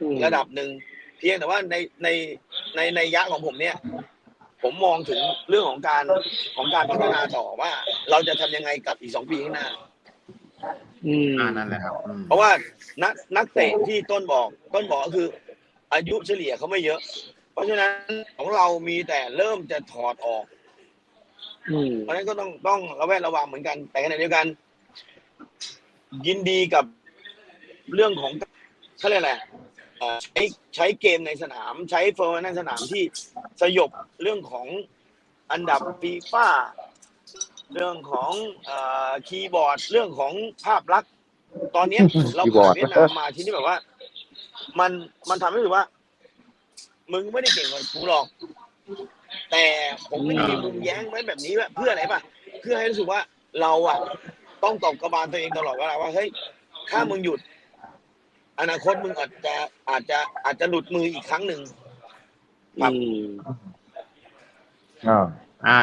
อืมระดับหนึ่งเพียงแต่ว่าในในในในยะของผมเนี่ย ผมมองถึงเรื่องของการของการพัฒนาต่อว่า เราจะทำยังไงกับอีกสองปีข้างหน้า อืมอ่านั่นแหละครับอืมเพราะว่านักนักเตะที่ต้นบอกต้นบอกก็คือ อายุเฉลี่ยเขาไม่เยอะ เพราะฉะนั้นของเรามีแต่เริ่มจะถอดออกอืมเพราะฉะนั้นก็ต้องต้องระแวดระวังเหมือนกัน แต่ขณะเดียวกัน ยินดีกับเรื่องของ เขาเรียกอะไรเอ่อใช้ใช้เกมในสนาม ใช้เฟอร์ในสนามที่สยบเรื่องของอันดับฟีฟ่าเรื่องของเอ่อคีย์บอร์ด เรื่องของภาพลักษณ์ ตอนเนี้ยเราคีย์บอผ่าร์นดเวียดนามมาที่นี่แบบว่า มันมันทำให้รู้สึกว่า มึงไม่ได้เก่งกว่ากูหรอก แต่ผมไม่ได้มีมุมแย้งไว้แบบนี้ว่าเพื่ออะไรป่ะ เพื่อให้รู้สึกว่าเราอะ ต้องตอบกระบาลตัวเองตลอดเวลาว่าเฮ้ยถ้ามึงหยุด อนาคตมึงอาจจะอาจจะอาจจะหลุดมืออีกครั้งหนึ่งครับอืมอ่าอ่า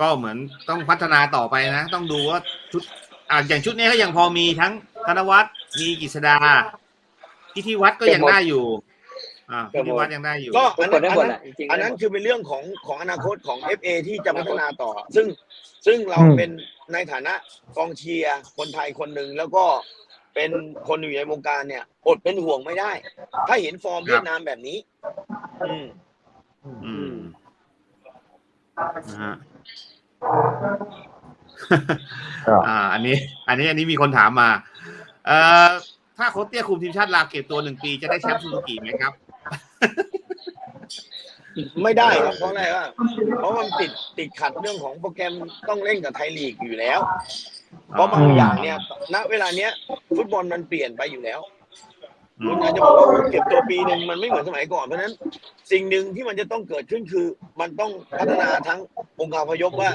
ก็เหมือนต้องพัฒนาต่อไปนะ ต้องดูว่าชุดอ่าอย่างชุดนี้ก็ยังพอมีทั้งธนวัฒน์มีกิษดาพิธีวัดก็ยังได้อยู่ อ่าพิธีวัดยังได้อยู่ ก็ทุอักนคนั้นนได้อันหมดนั้นแหละจริงๆอันนั้นได้หมดคือเป็นเรื่องของของอนาคตของ FA ที่จะพัฒนาต่อ ซึ่งซึ่งเราอืมเป็นในฐานะกองเชียร์คนไทยคนหนึ่งแล้วก็ เป็นคนอยู่ในวงการเนี่ย อดเป็นห่วงไม่ได้ ถ้าเห็นฟอร์มเวียดนามแบบนี้ อืม อืมนะฮะครับอ่า อันนี้ อันนี้ อันนี้มีคนถามมา เอ่อ ถ้าโค้ชเตี้ยคุมทีมชาติลาวเก็บตัวหนึ่งปีจะได้แชมป์ซูซูกิไหมครับ ไม่ได้ครับเพราะอะไรว่าเพราะมันติดติดขัดเรื่องของโปรแกรมต้องเล่นกับไทยลีกอยู่แล้ว เพราะบางอย่างเนี่ยณเวลาเนี้ยฟุตบอลมันเปลี่ยนไปอยู่แล้วอืคุณมอาจจะบอกว่าเก็บตัวปีหนึ่งมันไม่เหมือนสมัยก่อนเพราะฉะนั้นสิ่งหนึ่งที่มันจะต้องเกิดขึ้นคือ มันต้องพัฒนาทั้งองค์การพยพว่า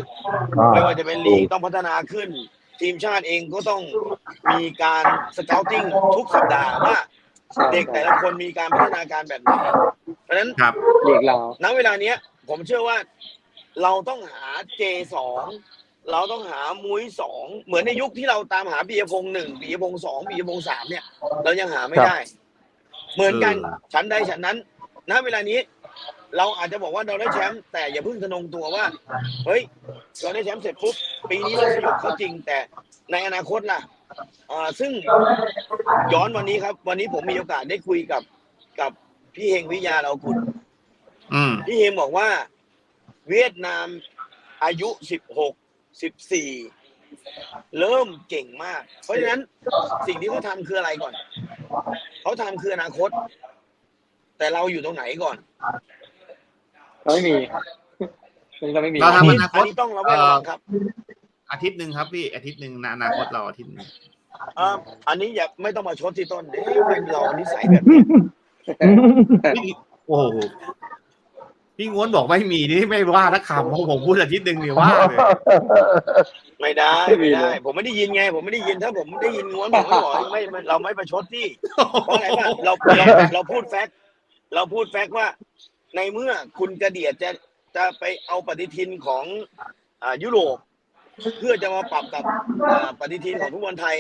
อ่าไม่ว่าจะเป็นลีกต้องพัฒนาขึ้น ทีมชาติเองก็ต้องมีการสเกลติ้งทุกสัปดาห์ว่าใช่เด็กแต่ละคนมีการพัฒนาการแบบไหนเพราะฉะนั้นครับลีกเราณเวลาเนี้ย ผมเชื่อว่าเราต้องหาเจสอง เราต้องหามุ้ยสองเหมือนในยุคที่เราตามหาปียพงษ์หนึ่งปียพงษ์สองปียพงษ์สามเนี่ย เรายังหาไม่ได้ เหมือนกันเออฉันใดฉันนั้นณเวลานี้ เราอาจจะบอกว่าเราได้แชมป์แต่อย่าเพิ่งทะนงตัวว่า เฮ้ย เราได้แชมป์เสร็จปุ๊บปีนี้เราสยบเขาจริง แต่ในอนาคตล่ะอ่าซึ่งย้อนวันนี้ครับ วันนี้ผมมีโอกาสได้คุยกับกับพี่เฮงวิทยาเรากุลอืมพี่เฮงบอกว่า เวียดนามอายุสิบหก สิบสี่เริ่มเก่งมาก เพราะฉะนั้นสิ่งที่เขาทำคืออะไรก่อน เขาทำคืออนาคต แต่เราอยู่ตรงไหนก่อนเราไม่มีมันก็ไม่มีเราทำอนาคอันตนี้ต้องระแวดระวังครับ อาทิตย์หนึ่งครับพี่อาทิตย์หนึ่งในอนาคตเราอาทิตย์หนึ่งอ่าอันนี้อย่าไม่ต้องมาชดที่ต้นเอ๊ะเป็นเรานิสัยแบบนี้พี่โอ้โห พี่ง้วนบอกไม่มีนี่ไม่ว่าทักคำเพราะผมพูดอาทิตย์หนึ่งเนี่ยว่าเลยไม่ได้ไม่ได้ ผมไม่ได้ยินไง ผมไม่ได้ยินถ้าผมได้ยินง้วนผมไม่บอกไม่ไม่เราไม่ประชดที่เพราะอะไรป่ะเราเราเราพูดแฟกต์เราพูดแฟกต์ว่า ในเมื่อคุณกระเดียดจะจะไปเอาปฏิทินของอ่ายุโรปเพื่อจะมาปรับกับอ่าปฏิทินของฟุตบอลไทย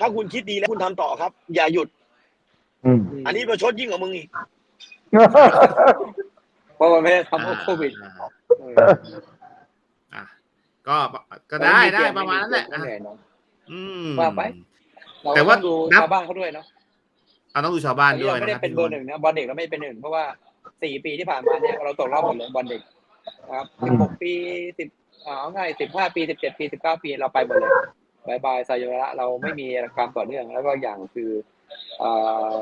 ถ้าคุณคิดดีแล้วคุณทำต่อครับ อย่าหยุดอืมอันนี้ประชดยิ่งกว่ามึงอีก เพราะมันไม่ได้ทำเพราะโควิดอ่าเอออะก็ก็ได้ได้ประมาณนั้นแหละไม่อะเหนื่อยเนอะอืม ว่าไปเราแต่ว่าต้องดูนับ ชาวบ้านเขาด้วยเนาะเอาต้องดูชาวบ้านอันนี้ด้วยเราไม่นะได้ครับเป็นเบอร์หนึ่งนะบอลเด็กเราไม่ได้เป็นหนึ่งเพราะว่าสี่ปีที่ผ่านมาเนี่ยเราตกรอบหมดเลยบอลเด็กนะครับสิบหกปีสิบเอาง่ายสิบห้าปีสิบเจ็ดปีสิบเก้าปีเราไปหมดเลยบายบายไซโยระเราไม่มีความต่อเนื่องแล้วก็อย่างคือเอ่อ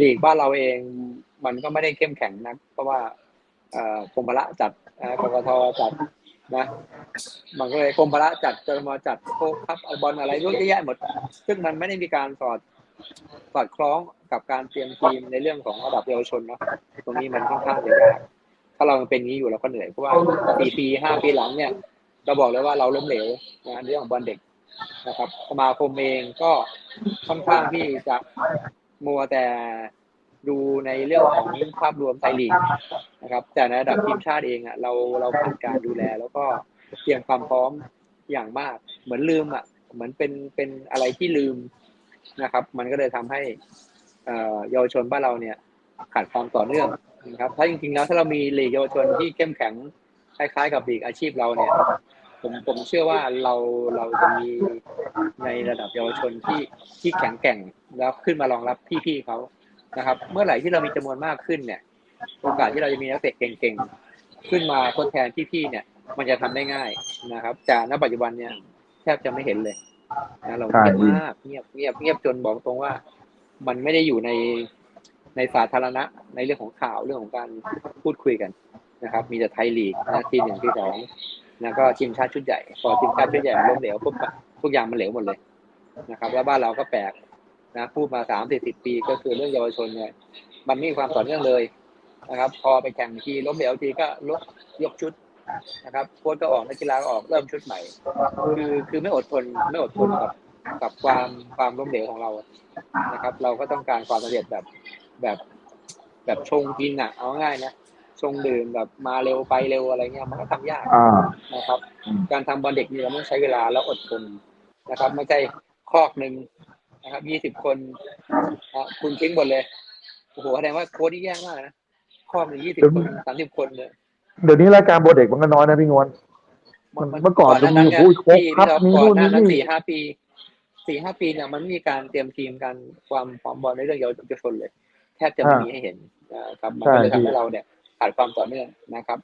ลีกบ้านเราเองมันก็ไม่ได้เข้มแข็งนัก เพราะว่าเอ่อกรมพละจัดเอ่อกกทจัดนะมันก็เลยกรมพละจัดจนมาจัดโค้กครับเอาบอลอะไรเยอะแยะหมด ซึ่งมันไม่ได้มีการสอดสอดคล้องกับการเตรียมทีมในเรื่องของระดับเยาวชนเนาะตรงนี้มันค่อนข้างจะยากถ้าเรายังเป็นอย่างนี้อยู่เราก็เหนื่อยเพราะว่าสี่ปีห้าปีหลังเนี่ย เราบอกเลยว่าเราล้มเหลวนะเรื่องของบอลเด็กนะครับสมาคมเองก็ค่อนข้างที่จะ มัวแต่ดูในเรื่องของภาพรวมไทยลีกนะครับ แต่ในระดับทีมชาติเองอะเราเราขาดการดูแล แล้วก็เตรียมความพร้อมอย่างมาก เหมือนลืมอะเหมือนเป็นเป็นอะไรที่ลืมนะครับ มันก็เลยทำให้เอ่อเยาวชนบ้านเราเนี่ยขาดความต่อเนื่องนะครับ ถ้าจริงๆแล้วถ้าเรามีลีกเยาวชนที่เข้มแข็งคล้ายๆ กับลีกอาชีพเราเนี่ย ผมผมเชื่อว่าเราเราจะมีในระดับเยาวชนที่ที่แข็งแกร่ง แล้วขึ้นมารองรับพี่ๆเขานะครับ เมื่อไหร่ที่เรามีจำนวนมากขึ้นเนี่ย โอกาสที่เราจะมีนักเตะเก่งๆขึ้นมาทดแทนพี่ๆเนี่ย มันจะทำได้ง่ายนะครับจากณปัจจุบันเนี่ยแทบจะไม่เห็นเลยนะเราเงียบมากเงียบเงียบเงียบจนบอกตรงว่า มันไม่ได้อยู่ในในสาธารณะในเรื่องของข่าวเรื่องของการพูดคุยกันนะครับ มีแต่ไทยลีกนะทีหนึ่งที่สองแล้วก็ทีมชาติชุดใหญ่พอทีมชาติชุดใหญ่ล้มเหลวปุ๊บทุกอย่างมันเหลวหมดเลยนะครับ แล้วบ้านเราก็แปลก นะพูดมาสามสี่สิบปีก็คือเรื่องเยาวชนเนี่ย มันไม่มีความต่อเนื่องเลยนะครับ พอไปแข่งทีล้มเหลวทีก็ลดยกชุดนะครับโค้ชก็ออกนักกีฬาก็ออกเริ่มชุดใหม่ คือคือไม่อดทนไม่อดทนกับกับความความล้มเหลวของเรานะครับ เราก็ต้องการความสำเร็จแบบแบบแบบชงกินอะเอาง่ายนะชงดื่มแบบมาเร็วไปเร็วอะไรเงี้ยมันก็ทำยากอ่านะครับอืมการทำบอลเด็กนี่เราต้องใช้เวลาแล้วอดทนนะครับ ไม่ใช่คอกหนึ่ง นะครับยี่สิบคนอะคุณทิ้งหมดเลยโอ้โหแสดงว่าโค้ดนี่แย่มากนะคอกหนึ่งยี่สิบคนสามสิบคนเนี่ยเดี๋ยวนี้รายการโบเด็กมันก็น้อยนะพี่งวนมันเมื่อก่อนจะมีเยโอ้ยโค้ชที่ครับที่มีเรานู่ก่อนนหน้านั้นมีนี่สี่ห้าปีสี่ห้าปีเนี่ยมันไม่มีการเตรียมทีมกันความความบอลในเรื่องเยาวชนเลย แทบจะไม่มีให้เห็นนะครับมันก็เลยทำให้เราเนี่ยขาดความต่อเนื่องนะครับ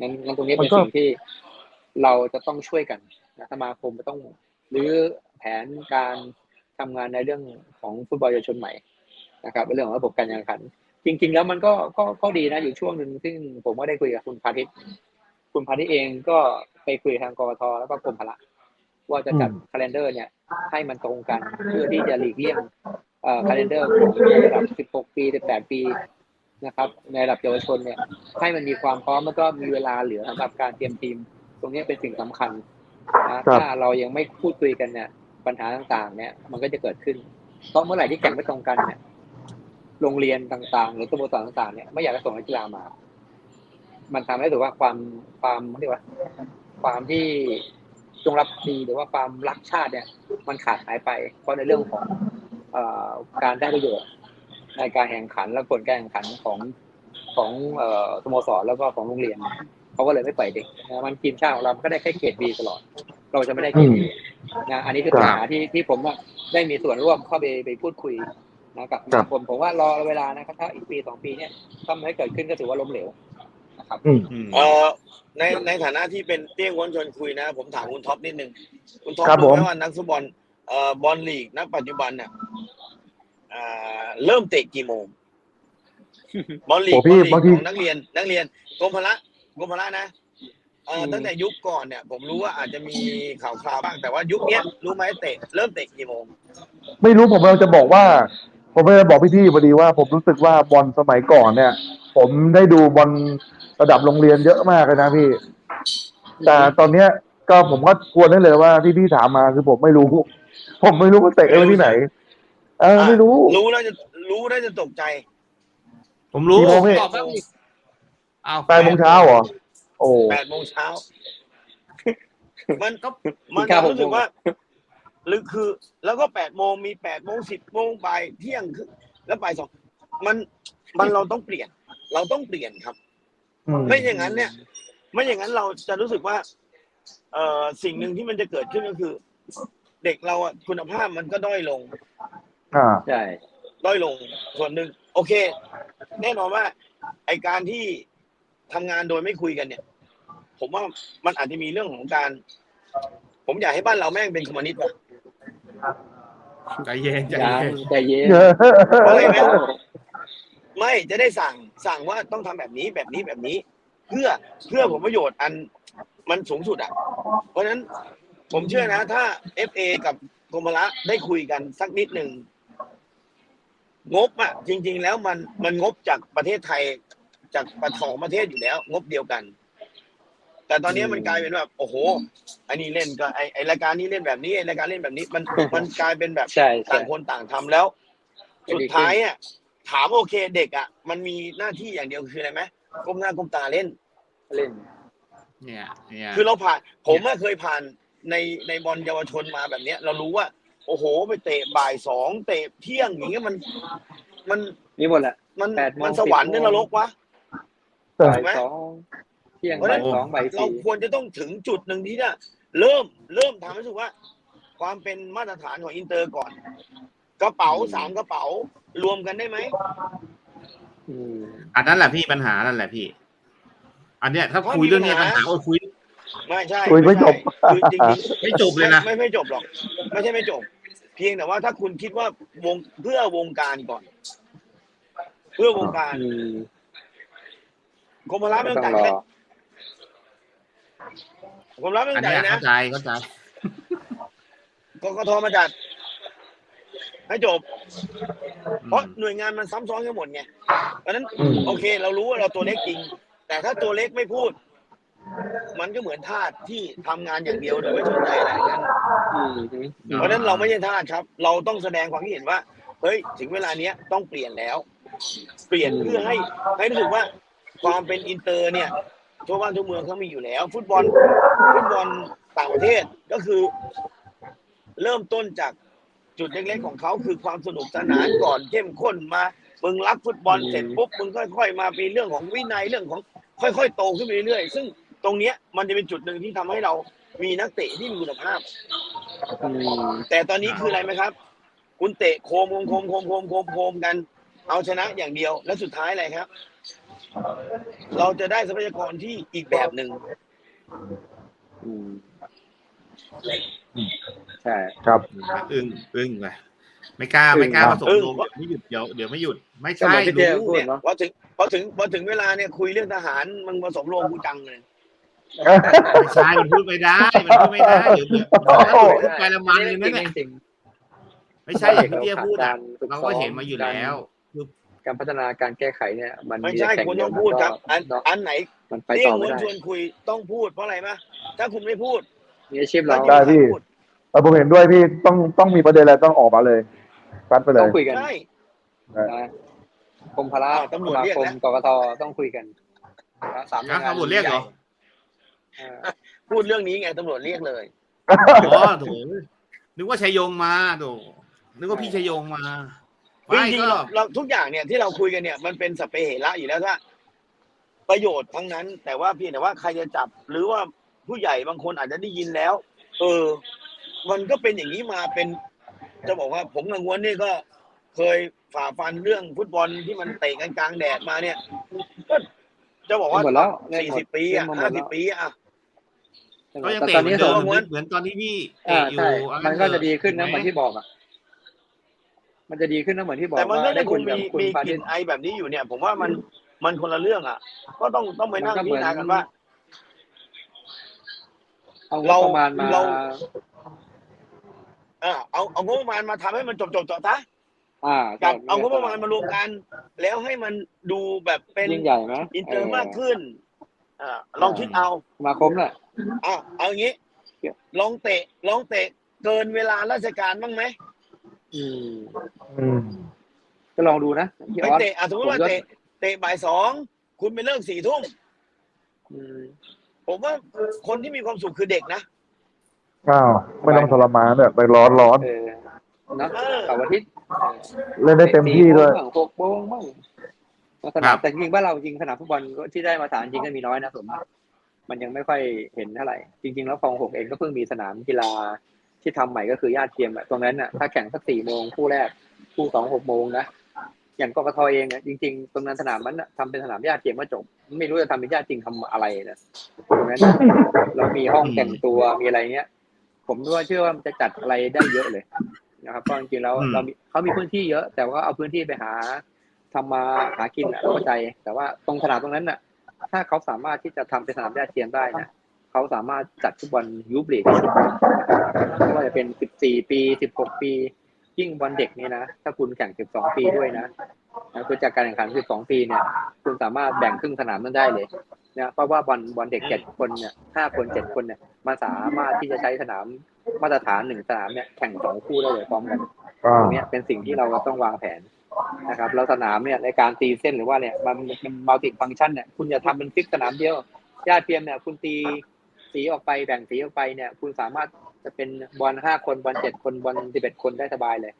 งั้นงั้นตรงนี้เป็นสิ่งที่เราจะต้องช่วยกันนะสมาคมจะต้องรื้อแผนการ ทำงานในเรื่องของฟุตบอลเยาวชนใหม่นะครับในเรื่องของระบบการแข่งขัน จริง ๆ แล้วมันก็ก็ก็ดีนะอยู่ช่วงหนึ่งซึ่งผมก็ได้คุยกับคุณพาทิตย์คุณพาทิตย์เองก็ไปคุยทางกรกตแล้วก็กรมพละว่าจะจัดอืมคาล endar เนี่ย ให้มันตรงกันเพื่อที่จะหลีกเลี่ยงเอ่อคาล endar ของระดับ 16 ปี 18 ปีนะครับ ในระดับเยาวชนเนี่ย ให้มันมีความพร้อมแล้วก็มีเวลาเหลือสำหรับการเตรียมทีม ตรงนี้เป็นสิ่งสำคัญนะถ้าเรายังไม่พูดคุยกันเนี่ย ปัญหาต่างๆ เนี่ย มันก็จะเกิดขึ้นเพราะเมื่อไหร่ที่แข่งไม่ตรงกันเนี่ยโรงเรียนต่างๆ หรือสโมสรต่างๆเนี่ยไม่อยากจะส่งนักกีฬามา มันทำให้ถือว่าความความเรียกว่า ความที่จงรักภักดีหรือว่าความรักชาติเนี่ย มันขาดหายไป เพราะในเรื่องของเอ่อการได้ประโยชน์ ในการแข่งขันและผลการแข่งขันของของเอ่อสโมสรแล้วก็ของโรงเรียนเขาก็เลยไม่ปล่อยเด็กนะมันทีมชาติของเราก็ได้แค่เกรดบีตลอด เราจะไม่ได้เกรดบีนะอันนี้คือปัญหาที่ที่ผมว่าได้มีส่วนร่วมเข้าไปไปพูดคุยนะกับสมาคมผมว่ารอเวลานะครับถ้าอีกปีสองปีเนี่ยถ้ามันไม่เกิดขึ้นก็ถือว่าล้มเหลวนะครับอืมอืมเอ่อในในฐานะที่เป็นเตี้ยงวนชวนคุยนะ ผมถามคุณท็อปนิดนึงคุณท็อปครับรู้ผมไหมว่านักฟุตบอลเอ่อบอลลีกณปัจจุบันเนี่ยอ่าเริ่มเตะกี่โมงบอลลีกโอ้บพี่อลลีกบางทีของนักเรียนนักเรียนกรมพละกรมพละนะ เอ่ออืมตั้งแต่ยุคก่อนเนี่ย ผมรู้ว่าอาจจะมีข่าวคราวบ้างแต่ว่ายุคเนี้ยรู้ไหมเตะเริ่มเตะกี่โมงไม่รู้ผมเราจะบอกว่า ผมไม่ได้บอกพี่ๆพอดีว่า ผมรู้สึกว่าบอลสมัยก่อนเนี่ย ผมได้ดูบอลระดับโรงเรียนเยอะมากเลยนะพี่ แต่ตอนเนี้ยก็ผมก็ควรได้เลยว่าที่พี่ถามมาคือผมไม่รู้ ผมไม่รู้ว่าเตะกันที่ไหน เออไม่รู้ รู้แล้วจะรู้แล้วจะตกใจ ผมรู้กี่โมงพี่ตอบแป๊บนึงเอาแปดโมงเช้าเหรอ โอ้แปดโมงเช้า มันก็กิมันนข้าวรู้สึกหกโมงว่าหรือคือ แล้วก็แปดโมงมีแปดโมงสิบโมงบ่ายเที่ยงคือแล้วบ่ายสองมันมันเราต้องเปลี่ยน เราต้องเปลี่ยนครับอืมไม่อย่างนั้นเนี่ย ไม่อย่างนั้นเราจะรู้สึกว่า เอ่อสิ่งหนึ่งที่มันจะเกิดขึ้นก็คือ เด็กเราอะคุณภาพมันก็ด้อยลงอ่าใช่ด้อยลงส่วนหนึ่งโอเค แน่นอนว่า ไอการที่ทำงานโดยไม่คุยกันเนี่ย ผมว่ามันอาจจะมีเรื่องของการ ผมอยากให้บ้านเราแม่งเป็นคอมมิวนิสต์ว่ะใจเย็นใจยังเย็นใจเย็นอะไรไหมไม่จะได้สั่งสั่งว่าต้องทำแบบนี้แบบนี้แบบนี้ เพื่อเพื่อผลประโยชน์อันมันสูงสุดอะ เพราะฉะนั้นผมเชื่อนะ ถ้า FA กับกรมละได้คุยกันสักนิดหนึ่ง งบอะ จริง ๆ แล้วมันมันงบจากประเทศไทยจากประของประเทศอยู่แล้ว งบเดียวกัน แต่ตอนนี้มันกลายเป็นแบบโอ้โหอันนี้เล่นก็ไอไอรายการนี้เล่นแบบนี้ไอรายการเล่นแบบนี้ มันมันกลายเป็นแบบใช่ใช่ ต่างคนต่างทำแล้ว สุดท้ายอะถามโอเคเด็กอะ มันมีหน้าที่อย่างเดียวคืออะไรไหมก้มหน้าก้มตาเล่น เล่น เนี่ยเนี่ย คือเราผ่านผมอะเคยผ่านในในบอลเยาวชนมาแบบเนี้ย เรารู้ว่า โอ้โห ไปเตะบ่ายสองเตะเที่ยงอย่างเงี้ยมันมันมีหมดแหละ มันแปดโมงมันสวรรค์สิบในโมงนรกวะแต่บ่ายสองเที่ยงเพราะฉะบ่านั้ยนสองบ่ายเราสี่ควรจะต้องถึงจุดหนึ่งที่จะเริ่มเริ่มทำให้รู้สึกว่า ความเป็นมาตรฐานของอินเตอร์ก่อน กระเป๋าสามกระเป๋ารวมกันได้ไหมอืม อันนั้นแหละพี่ปัญหานั่นแหละพี่ อันเนี้ยถ้าคุยเรื่องนี้ปัญหาโอ้ยคุย ไม่ใช่คุยไม่จบ ใช่คือจริงไม่จบๆเลยนะ ไม่ไม่จบหรอก ไม่ใช่ไม่จบ เพียงแต่ว่าถ้าคุณคิดว่าวงเพื่อวงการก่อน เพื่อวงการอืม กรมพละไม่ไม่ต้องต้องจ่ายรอ นะกรมพละไม่อัต้นองจ่ายเนี้ยนะเข้าใจเข้าใจกกทมาจัด ให้จบ อืเพราะมหน่วยงานมันซ้ำซ้อนกันหมดไง เพราะฉะนั้น อืม โอเค เรารู้ว่าเราตัวเล็กจริง แต่ถ้าตัวเล็กไม่พูด มันก็เหมือนทาสที่ทำงานอย่างเดียวโดยไม่สนใจอะไรอย่างนั้นอืมเพราะฉะนั้นเราไม่ใช่ทาสครับ เราต้องแสดงความคิดเห็นว่า เฮ้ย ถึงเวลาเนี้ยต้องเปลี่ยนแล้ว เปลี่ยนเพื่อให้ให้รู้สึกว่าความเป็นอินเตอร์เนี่ย ทั่วบ้านทั่วเมืองเขามีอยู่แล้ว ฟุตบอลฟุตบอลต่างประเทศก็คือ เริ่มต้นจากจุดเล็กๆของเขาคือความสนุกสนานก่อนเข้มข้นมามึงรักฟุตบอลเสร็จปุ๊บมึงค่อย ๆ มาเป็นเรื่องของวินัยเรื่องของ ค่อย ๆ โตขึ้นไปเรื่อยๆซึ่งตรงเนี้ยมันจะเป็นจุดหนึ่งที่ทำให้เรามีนักเตะที่มีคุณภาพอืมแต่ตอนนี้คืออะไรไหมครับ คุณเตะโคมโคมโคมโคมโคมโคมโคมกัน เอาชนะอย่างเดียว แล้วสุดท้ายอะไรครับ เราจะได้ทรัพยากรที่อีกแบบหนึ่งอืมใช่ครับอึ้งอึ้งไปไม่กล้าไม่กล้าอึ้ผงสมลงไม่หยุดเดี๋ยวเดี๋ยวไม่หยุด ไม่ก็ใช่เหมือนที่เจ๊รู้พูดเนี่ยเนาะพอถึงพอถึงพอถึงเวลาเนี่ยคุยเรื่องทหารมันผสมโรงกูจังเลยไม่ใช่มันพูดไม่ได้มันพูดไม่ได้เดี๋ยวเดี๋ยวโอ้โหพูดไปละมันเลยนะเนี่ยจริงไม่ใช่อย่างที่เตี้ยพูดอะฝึเราซ้ก็อเห็นมาอยู่แล้ว การพัฒนาการแก้ไขเนี่ย มันไม่ใช่แข่คุณเดีต้ยอวงพูดครับ อันเนาะอันไหนมันไปเรียต่กอมไม่วลได้ชวนคุยต้องพูดเพราะอะไรมะถ้าคุณไม่พูดมีอาชีพเราได้พี่เออผมเห็นด้วยพี่ต้องต้องมีประเด็นอะไรต้องออกมาเลยซัดไปเลต้อยงคุยกันใช่นะกรมพละอ้าวตำรวจเรียกคมแล้วกกตต้องคุยกันนะสามหน่วยงานตำรวจเรียกเหรอเออพูดเรื่องนี้ไงตำรวจเรียกเลยอ๋อโถนึกว่าชัยยงมาโถนึกว่าพี่ชัยยงมาคือไม่ จริงก็ๆเราเราทุกอย่างเนี่ยที่เราคุยกันเนี่ยมันเป็นสเปเหระอยู่แล้วถ้าประโยชน์ทั้งนั้น แต่ว่าเพียงแต่ว่าใครจะจับ หรือว่าผู้ใหญ่บางคนอาจจะได้ยินแล้ว เออ มันก็เป็นอย่างนี้มาเป็น จะบอกว่าผมกังวลนี่ก็เคยฝ่าฟันเรื่องฟุตบอลที่มันเตะกันกลางแดดมาเนี่ย ก็จะบอกว่าหมดแล้วสี่สิบปีอะเล่นมาหมห้าดสิแล้บวปีอะก็ยังแต่เตะตอนเหมืนี้อนเดิมสมเหมือนเหมือนตอนที่พี่อ่าเตะอยู่ใช่เอามังั้นนก็เถจะดีขึ้นนะถูเหมือนที่บอกอะ มันจะดีขึ้นนะเหมือนที่บอกแต่มันก็ว่ายัได้งคคุงณกับมีคุณมีปากทิลิ่ตนไอแบบนี้อยู่เนี่ย ผมว่ามันมันคนละเรื่องอะ ก็ต้องต้องไปนั่งมันก็พิเหมืจาอนรณากันว่าเอางเราบประมาณมาเราเออเอาเอางบประมาณมาทำให้มันจบจบจบซะอ่ากับเอางบประมาณมารวมกัน แล้วให้มันดูแบบเป็นยิ่งใหญ่ไหมอินเตอร์มากขึ้นอ่าลองคิดเอาสมาคมน่ะอะเอาอย่างนี้ ลองเตะ ลองเตะ เกินเวลาราชการบ้างไหม อืมอืมก็ลองดูนะพี่อไปอสเตะอะสมมติว่าผมก็เตะเตะบ่ายสองคุณไปเลิกสี่ทุ่มอืมผมว่าคนที่มีความสุขคือเด็กนะ อ้าวไม่ต้องทรมานแบบไปร้อนร้อนเออเนอะเออเสาร์อาทิตย์เล่นได้เต็มที่ด้วยสี่โมงบ้างหกโมงบ้างสนามแต่จริงๆบ้านเราจริงสนามฟุตบอลที่ได้มาตรฐานจริงก็มีน้อยนะผมมันยังไม่ค่อยเห็นเท่าไหร่ จริง ๆ แล้วคลองหกเองก็เพิ่งมีสนามกีฬา ที่ทำใหม่ก็คือญาติเทียมอะตรงนั้นอะถ้าแข่งสักสี่โมงคู่แรกคู่สองหกโมงนะอย่างกกทเองอะจริง ๆ ตรงนั้นสนามมันอะทำเป็นสนามญาติเทียมก็จบ ไม่รู้จะทำเป็นญาติจริงทำอะไรนะตรงนั้นอะเรามีห้องแต่งตัวมีอะไรเงี้ย ผมด้วยเชื่อว่ามันจะจัดอะไรได้เยอะเลยนะครับเพราะจริงๆแล้วอืมเรามีเขามีพื้นที่เยอะ แต่ว่าเอาพื้นที่ไปหาทำมาหากินอะเข้าใจ แต่ว่าตรงสนามตรงนั้นน่ะ ถ้าเขาสามารถที่จะทำเป็นสนามญาติเทียมได้นะ เขาสามารถจัดฟุตบอลยูบลีกไม่ว่าจะเป็น 14 ปี 16 ปี ยิ่งบอลเด็กเนี่ยนะ ถ้าคุณแข่ง 12 ปีด้วยนะนะคือจากการแข่งขัน 12 ปีเนี่ย คุณสามารถแบ่งครึ่งสนามนั้นได้เลยนะเพราะว่าบอลบอลเด็ก7คนเนี่ย5คน7คนเนี่ยมันสามารถที่จะใช้สนามมาตรฐานหนึ่งสนามเนี่ยแข่งสองคู่ได้เลยพร้อมกันอ่าตรงเนี้ยเป็นสิ่งที่เราต้องวางแผนนะครับแล้วสนามเนี่ยในการตีเส้นหรือว่าเนี่ยมันเป็นมัลติฟังก์ชันเนี่ยคุณอย่าทำเป็นฟิกสนามเดียวญาติเทียมเนี่ยคุณตี สีออกไปแบ่งสีออกไปเนี่ย คุณสามารถจะเป็นบอลห้าคนบอลเจ็ดคนบอลสิบเอ็ดคนได้สบายเลย